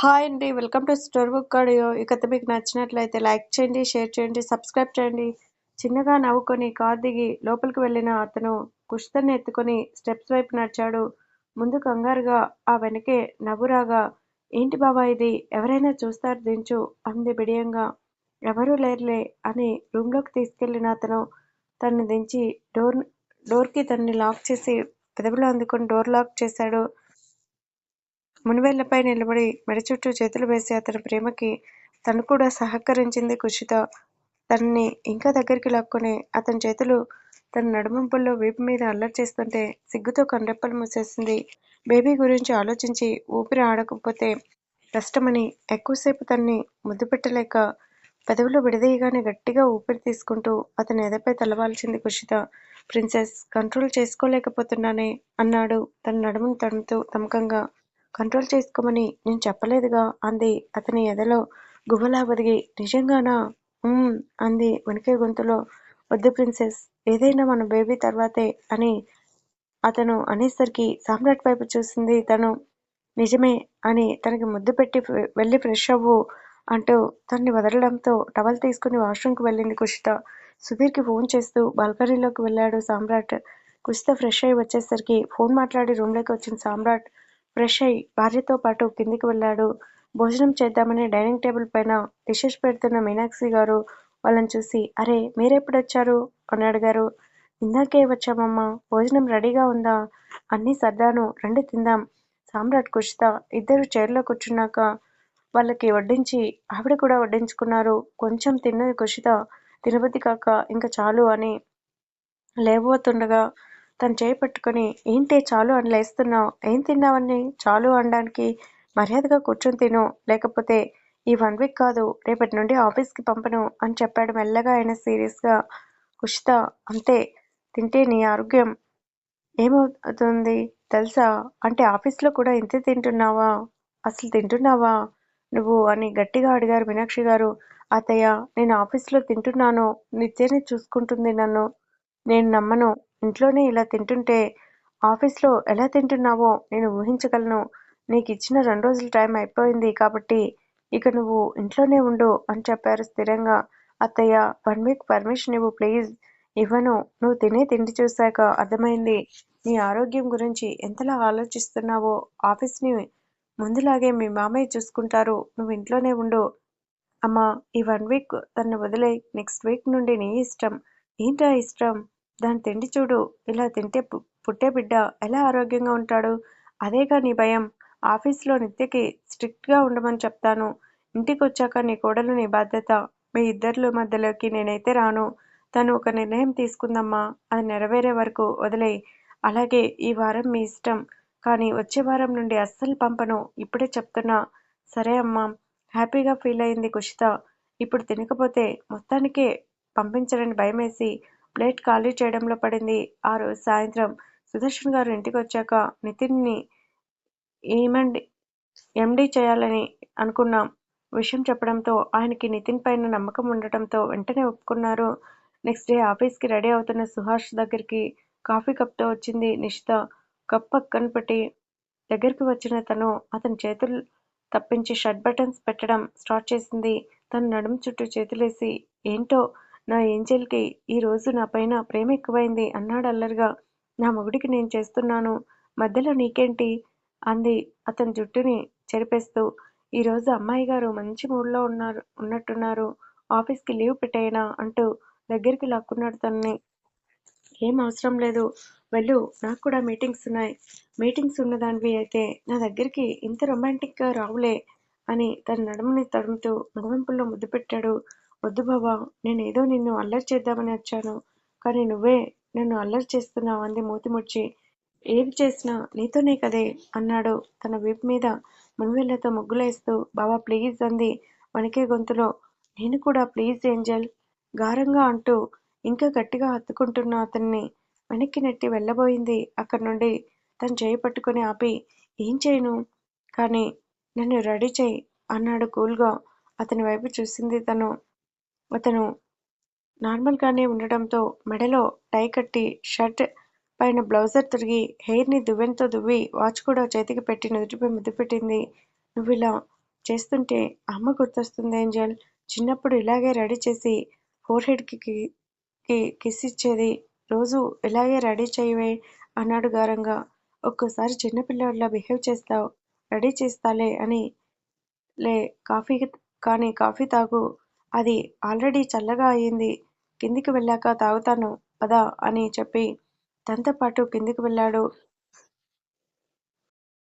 Hi అండి welcome to store book audio. ఈ కథ మీకు నచ్చినట్లయితే లైక్ చేయండి షేర్ చేయండి సబ్స్క్రైబ్ చేయండి. చిన్నగా నవ్వుకొని కార్ దిగి లోపలికి వెళ్ళిన అతను కుష్తని ఎత్తుకొని స్టెప్స్ వైపు నడిచాడు. ముందు కంగారుగా ఆ వెనకే నవ్వురాగా ఏంటి బాబా ఇది? ఎవరైనా చూస్తారు దించు అంది బిడియంగా. ఎవరూ లేరులే అని రూమ్లోకి తీసుకెళ్ళిన అతను తన్ని దించి డోర్ డోర్కి తన్ని లాక్ చేసి పెదవులు అందుకొని డోర్ లాక్ చేశాడు. మునివేళ్ళపై నిలబడి మెడ చుట్టూ చేతులు వేసి అతని ప్రేమకి తను కూడా సహకరించింది కుషిత. తనని ఇంకా దగ్గరికి లాక్కొని అతని చేతులు తన నడుమంపుల్లో వీపు మీద అల్లరి చేస్తుంటే సిగ్గుతో కండెప్పలు మూసేసింది. బేబీ గురించి ఆలోచించి ఊపిరి ఆడకపోతే కష్టమని ఎక్కువసేపు తన్ని ముద్దు పెట్టలేక పెదవులు విడదీయగానే గట్టిగా ఊపిరి తీసుకుంటూ అతని ఎదపై తలవాల్చింది కుషిత. ప్రిన్సెస్ కంట్రోల్ చేసుకోలేకపోతున్నానే అన్నాడు తన నడుమును తడుముతూ తమకంగా. కంట్రోల్ చేసుకోమని నేను చెప్పలేదుగా అంది. అతని ఎదలో గువ్వలా ఒదిగి నిజంగానా? ఉమ్ అంది వణికే గొంతులో. వద్దు ప్రిన్సెస్ ఏదైనా మన బేబీ తర్వాతే అని అతను అనేసరికి సామ్రాట్ వైపు చూసింది తను. నిజమే అని తనకి ముద్దు పెట్టి వెళ్ళి ఫ్రెష్ అవ్వు అంటూ తనని వదలడంతో టవల్ తీసుకుని వాష్రూమ్కి వెళ్ళింది కుషిత. సుధీర్కి ఫోన్ చేస్తూ బాల్కనీలోకి వెళ్ళాడు సామ్రాట్. కుషిత ఫ్రెష్ అయి వచ్చేసరికి ఫోన్ మాట్లాడి రూమ్లోకి వచ్చిన సామ్రాట్. ఫ్రెష్ అయి భార్యతో పాటు కిందికి వెళ్ళాడు. భోజనం చేద్దామని డైనింగ్ టేబుల్ పైన డిషెస్ పెడుతున్న మీనాక్షి గారు వాళ్ళని చూసి అరే మీరెప్పుడొచ్చారు అని అడిగారు. ఇందాకే వచ్చామమ్మా. భోజనం రెడీగా ఉందా? అన్నీ సర్దాను. రండి తిందాం. సామ్రాట్ కుషిత ఇద్దరు చైర్లో కూర్చున్నాక వాళ్ళకి వడ్డించి ఆవిడ కూడా వడ్డించుకున్నారు. కొంచెం తిన్నది కుషిత. తినబుద్ధి కాక ఇంకా చాలు అని లేవబోతుండగా తను చేయి పట్టుకొని ఏంటి చాలు అని లేస్తున్నావు. ఏం తిన్నావని? చాలు అనడానికి మర్యాదగా కూర్చొని తిను. లేకపోతే ఈ వన్ వీక్ కాదు రేపటి నుండి ఆఫీస్కి పంపను అని చెప్పాడు మెల్లగా ఆయన సీరియస్గా. కుషిత అంతే. తింటే నీ ఆరోగ్యం ఏమవుతుంది తెలుసా? అంటే ఆఫీస్లో కూడా ఇంతే తింటున్నావా? అసలు తింటున్నావా? నువ్వు అని గట్టిగా అడిగారు మీనాక్షి గారు. అతయ్య నేను ఆఫీస్లో తింటున్నాను. నిత్యని చూసుకుంటుంది నన్ను. నేను నమ్మను. ఇంట్లోనే ఇలా తింటుంటే ఆఫీస్లో ఎలా తింటున్నావో నేను ఊహించగలను. నీకు ఇచ్చిన రెండు రోజుల టైం అయిపోయింది కాబట్టి ఇక నువ్వు ఇంట్లోనే ఉండు అని చెప్పారు స్థిరంగా. అత్తయ్య వన్ వీక్ పర్మిషన్ ఇవ్వు ప్లీజ్. ఇవ్వను. నువ్వు తినే తిండి చూశాక అర్థమైంది. నీ ఆరోగ్యం గురించి ఎంతలా ఆలోచిస్తున్నావో? ఆఫీస్ని ముందులాగే మీ మామయ్య చూసుకుంటారు. నువ్వు ఇంట్లోనే ఉండు. అమ్మా ఈ వన్ వీక్ తను వదిలే నెక్స్ట్ వీక్ నుండి నీ ఇష్టం. ఏంటా ఇష్టం? దాని తిండి చూడు. ఇలా తింటే పుట్టే బిడ్డ ఎలా ఆరోగ్యంగా ఉంటాడు? అదేగా నీ భయం. ఆఫీస్లో నిత్యకి స్ట్రిక్ట్గా ఉండమని చెప్తాను. ఇంటికి వచ్చాక నీ కోడలు నీ బాధ్యత. మీ ఇద్దర్ల మధ్యలోకి నేనైతే రాను. తను ఒక నిర్ణయం తీసుకుందమ్మా. అది నెరవేరే వరకు వదిలే అలాగే ఈ వారం మీ ఇష్టం. కానీ వచ్చే వారం నుండి అస్సలు పంపను. ఇప్పుడే చెప్తున్నా. సరే అమ్మా. హ్యాపీగా ఫీల్ అయింది కుషిత. ఇప్పుడు తినకపోతే మొత్తానికే పంపించడని భయమేసి ప్లేట్ ఖాళీ చేయడంలో పడింది. ఆ రోజు సాయంత్రం సుదర్శన్ గారు ఇంటికి వచ్చాక నితిన్ని ఏమండి ఎండి చేయాలని అనుకున్నాం. విషయం చెప్పడంతో ఆయనకి నితిన్ పైన నమ్మకం ఉండటంతో వెంటనే ఒప్పుకున్నారు. నెక్స్ట్ డే ఆఫీస్కి రెడీ అవుతున్న సుహాష్ దగ్గరికి కాఫీ కప్తో వచ్చింది నిషిత. కప్ పక్కన పెట్టి దగ్గరికి వచ్చిన తను అతని చేతులు తప్పించి షర్ట్ బటన్స్ పెట్టడం స్టార్ట్ చేసింది. తన నడుము చుట్టూ చేతులేసి ఏంటో నా ఏంజెల్కి ఈ రోజు నా పైన ప్రేమ ఎక్కువైంది అన్నాడు అల్లరిగా. నా మొగుడికి నేను చేస్తున్నాను. మధ్యలో నీకేంటి? అంది అతని జుట్టుని చెరిపేస్తూ. ఈరోజు అమ్మాయి గారు మంచి మూడ్లో ఉన్నారు ఉన్నట్టున్నారు. ఆఫీస్కి లీవ్ పెట్టేయనా? అంటూ దగ్గరికి లాక్కున్నాడు తనని. ఏం అవసరం లేదు. వెళ్ళు నాకు కూడా మీటింగ్స్ ఉన్నాయి. మీటింగ్స్ ఉన్నదానివి అయితే నా దగ్గరికి ఇంత రొమాంటిక్గా రావులే అని తన నడుముని తడుముతూ నడుమంపుల్లో ముద్దు పెట్టాడు. వద్దు బాబా నేనేదో నిన్ను అల్లరి చేద్దామని వచ్చాను. కానీ నువ్వే నన్ను అల్లరి చేస్తున్నావు అంది మూతిముడ్చి ఏది చేసినా నీతోనే కదే అన్నాడు తన వీపు మీద మునివేళ్ళతో ముగ్గులేస్తూ. బాబా ప్లీజ్ అంది వణికే గొంతులో. నేను కూడా ప్లీజ్ ఏంజల్ గారంగా అంటూ ఇంకా గట్టిగా హత్తుకుంటున్న అతన్ని వెనక్కి నెట్టి వెళ్ళబోయింది. అక్కడి నుండి తను చేయి పట్టుకుని ఆపి ఏం చేయను? కానీ నన్ను రెడీ చేయి అన్నాడు కూల్గా. అతని వైపు చూసింది తను. అతను నార్మల్గానే ఉండడంతో మెడలో టై కట్టి షర్ట్ పైన బ్లౌజర్ తిరిగి హెయిర్ని దువ్వెనతో దువ్వి వాచ్ కూడా చేతికి పెట్టి నుదుటిపై ముద్దు పెట్టింది నువ్వు ఇలా చేస్తుంటే అమ్మ గుర్తొస్తుంది ఏంజల్ చిన్నప్పుడు ఇలాగే రెడీ చేసి ఫోర్ హెడ్కి కిస్ ఇచ్చేది. రోజు ఇలాగే రెడీ చేయవే అన్నాడు గారంగా. ఒక్కోసారి చిన్నపిల్లాడిలా బిహేవ్ చేస్తావు రెడీ చేస్తాలే అని లే కాఫీ కానీ కాఫీ తాగు. అది ఆల్రెడీ చల్లగా అయింది. కిందికి వెళ్ళాక తాగుతాను పద అని చెప్పి తనతో పాటు కిందికి వెళ్ళాడు.